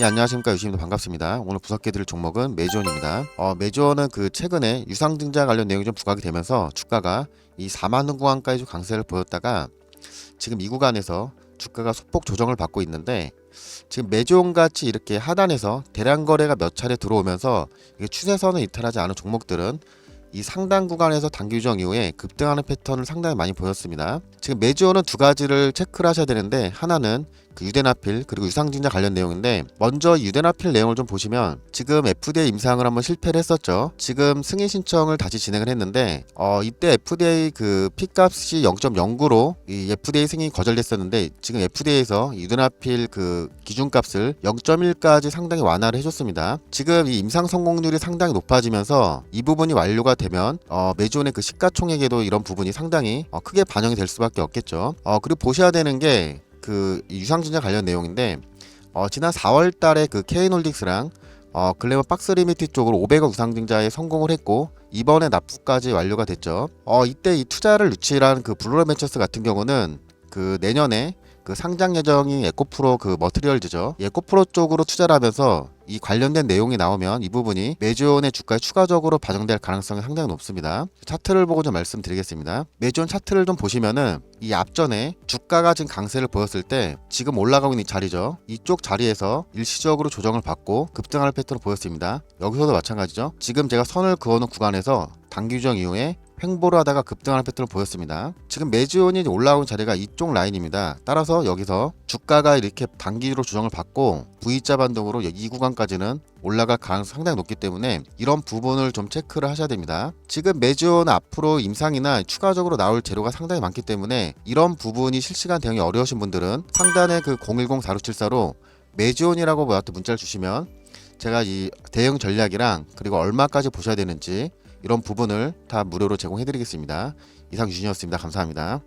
예, 안녕하십니까 유시입니다 반갑습니다. 오늘 분석해 드릴 종목은 메지온입니다. 어, 메지온은 그 최근에 유상증자 관련 내용이 좀 부각이 되면서 주가가 이 4만 원 구간까지 좀 강세를 보였다가 지금 이 구간에서 주가가 소폭 조정을 받고 있는데 지금 메지온 같이 이렇게 하단에서 대량 거래가 몇 차례 들어오면서 추세선을 이탈하지 않은 종목들은 이 상단 구간에서 단기 유정 이후에 급등하는 패턴을 상당히 많이 보였습니다. 지금 메지온은 두 가지를 체크를 하셔야 되는데 하나는 그 유대나필 그리고 유상증자 관련 내용인데 먼저 유대나필 내용을 좀 보시면 지금 FDA 임상을 한번 실패를 했었죠. 지금 승인 신청을 다시 진행을 했는데 어 이때 FDA 그 P값이 0.09로 이 FDA 승인이 거절됐었는데 지금 FDA에서 유대나필 그 기준값을 0.1까지 상당히 완화를 해줬습니다. 지금 이 임상 성공률이 상당히 높아지면서 이 부분이 완료가 되면 어 메지온의 그 시가총액에도 이런 부분이 상당히 어, 크게 반영이 될 수밖에 없겠죠. 어 그리고 보셔야 되는 게 그 유상증자 관련 내용인데 어, 지난 4월 달에 그 케인홀딩스랑 어, 글래머 박스 리미티 쪽으로 500억 유상증자에 성공을 했고 이번에 납부까지 완료가 됐죠. 어, 이때 이 투자를 유치한 그 블루러 벤처스 같은 경우는 그 내년에 그 상장 예정인 에코프로 그 머트리얼즈죠. 에코프로 쪽으로 투자를 하면서 이 관련된 내용이 나오면 이 부분이 메지온의 주가에 추가적으로 반영될 가능성이 상당히 높습니다. 차트를 보고 좀 말씀드리겠습니다. 메지온 차트를 좀 보시면은 이 앞전에 주가가 지금 강세를 보였을 때 지금 올라가고 있는 이 자리죠. 이쪽 자리에서 일시적으로 조정을 받고 급등하는 패턴을 보였습니다. 여기서도 마찬가지죠. 지금 제가 선을 그어놓은 구간에서 단기 유정 이후에 횡보를 하다가 급등하는 패턴을 보였습니다. 지금 메지온이 올라온 자리가 이쪽 라인입니다. 따라서 여기서 주가가 이렇게 단기로 조정을 받고 V자 반동으로 이 구간까지는 올라갈 가능성이 상당히 높기 때문에 이런 부분을 좀 체크를 하셔야 됩니다. 지금 메지온 앞으로 임상이나 추가적으로 나올 재료가 상당히 많기 때문에 이런 부분이 실시간 대응이 어려우신 분들은 상단에 그 010-4674로 메지온이라고 저한테 문자를 주시면 제가 이 대응 전략이랑 그리고 얼마까지 보셔야 되는지 이런 부분을 다 무료로 제공해 드리겠습니다. 이상 유진이었습니다. 감사합니다.